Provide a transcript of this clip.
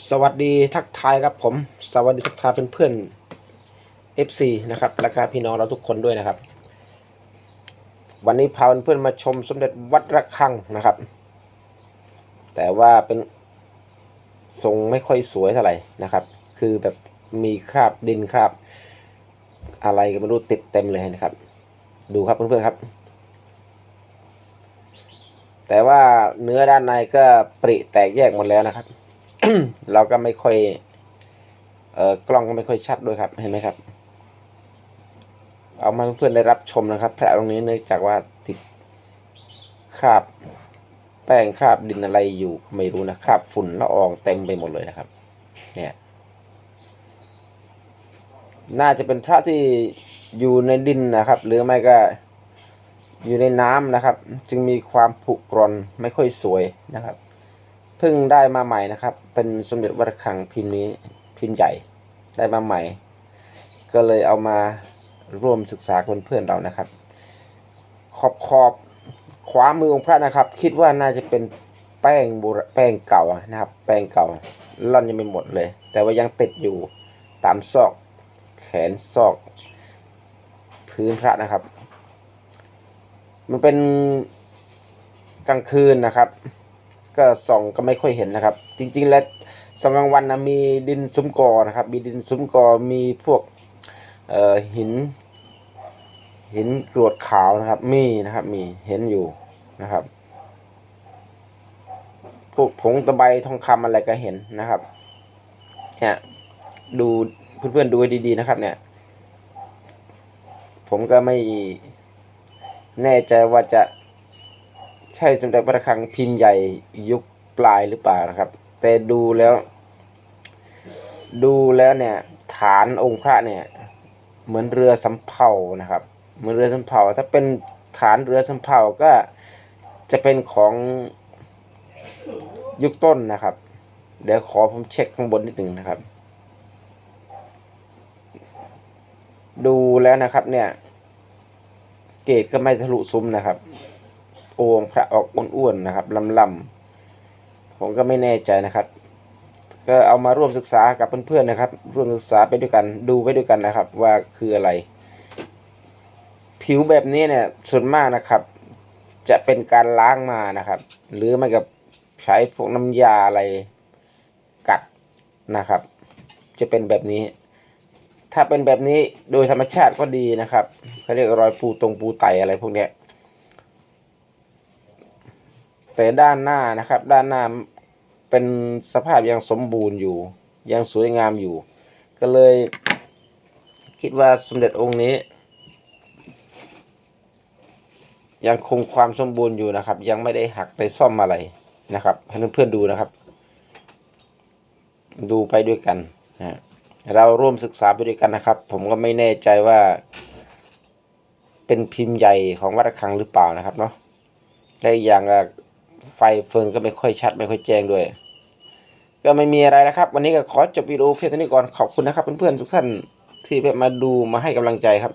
สวัสดีทักทายครับผม สวัสดีทักทายเพื่อนๆ FC นะครับและก็พี่น้องเราทุกคนด้วยนะครับ วันนี้พาเพื่อนมาชมสมเด็จวัดระฆังนะครับ แต่ว่าเป็นทรงไม่ค่อยสวยเท่าไหร่นะครับ คือแบบมีคราบดินคราบ อะไรก็ไม่รู้ติดเต็มเลยนะครับ ดูครับเพื่อนๆครับ แต่ว่าเนื้อด้านในก็ปริแตกแยกหมดแล้วนะครับ เราก็ไม่ค่อย เอ่อกล้องก็ไม่ค่อยชัดด้วยครับ เห็นไหมครับ เอามาเพื่อนๆได้รับชมนะครับ พระองค์นี้เนื่องจากว่าติดคราบ แป้งคราบดินอะไรอยู่ไม่รู้นะคราบฝุ่นละอองเต็มไปหมดเลยนะครับ เนี่ย น่าจะเป็นพระที่อยู่ในดินนะครับ หรือไม่ก็อยู่ในน้ำนะครับ จึงมีความผุกร่อนไม่ค่อยสวยนะครับ พิ่งได้มาใหม่นะครับ เป็นสมเด็จวัดระฆังพิมพ์นี้พิมพ์ใหญ่ได้มาใหม่ ก็เลยเอามาร่วมศึกษาเพื่อนๆเรานะครับ ขอบขอบขวามือของพระนะครับ คิดว่าน่าจะเป็นแป้งโบราแป้งเก่านะครับ แป้งเก่าล่อนยังไม่หมดเลย แต่ว่ายังติดอยู่ตามซอกแขนซอก พื้นพระนะครับ มันเป็นกลางคืนนะครับ ก็ส่องก็ไม่ค่อยเห็นนะครับ จริง ๆ แล้วส่องกลางวันนะมีดินซุ้มกอนะครับ มีดินซุ้มกอมีพวกเอ่อหิน หินกรวดขาวนะครับ มีนะครับมีเห็นอยู่นะครับ พวกผงตะไบทองคำอะไรก็เห็นนะครับเนี่ยดูเพื่อนๆดูดี ๆ นะครับ เนี่ย ผมก็ไม่แน่ใจว่าจะ ใช่สมเด็จพระระฆังพิมพ์ใหญ่ยุคปลายหรือเปล่านะครับ แต่ดูแล้ว ดูแล้วเนี่ย ฐานองค์พระเนี่ย เหมือนเรือสำเภานะครับ เหมือนเรือสำเภาถ้าเป็นฐานเรือสำเภาก็จะเป็นของยุคต้นนะครับ เดี๋ยวขอผมเช็คข้างบนนิดหนึ่งนะครับ ดูแล้วนะครับเนี่ย เกรดก็ไม่ทะลุซุ้มนะครับ โอ่งพระออกอ้วนๆนะครับลำๆผมก็ไม่แน่ใจนะครับ ก็เอามาร่วมศึกษากับเพื่อนๆนะครับ ร่วมศึกษาไปด้วยกันดูไปด้วยกันนะครับ ว่าคืออะไร ผิวแบบนี้เนี่ยส่วนมากนะครับ จะเป็นการล้างมานะครับ หรือไม่กับใช้พวกน้ำยาอะไรกัดนะครับ จะเป็นแบบนี้ ถ้าเป็นแบบนี้โดยธรรมชาติก็ดีนะครับเขาเรียกรอยปูตรงปูไตอะไรพวกเนี้ย แต่ด้านหน้านะครับ ด้านหน้าเป็นสภาพยังสมบูรณ์อยู่ ยังสวยงามอยู่ ก็เลยคิดว่าสมเด็จองค์นี้ ยังคงความสมบูรณ์อยู่นะครับ ยังไม่ได้หักได้ซ่อมอะไรนะครับให้เพื่อนๆดูนะครับ ดูไปด้วยกันนะเราร่วมศึกษาไปด้วยกันนะครับ ผมก็ไม่แน่ใจว่า เป็นพิมพ์ใหญ่ของวัดระฆังหรือเปล่านะครับเนาะและอีกอย่างก็ ไฟเฟิงก็ไม่ค่อยชัดไม่ค่อยแจ้งด้วย ก็ไม่มีอะไรแล้วครับ วันนี้ก็ขอจบวิดีโอเพียงเท่านี้ก่อนขอบคุณนะครับเพื่อนๆทุกท่านที่มาดูมาให้กำลังใจครับ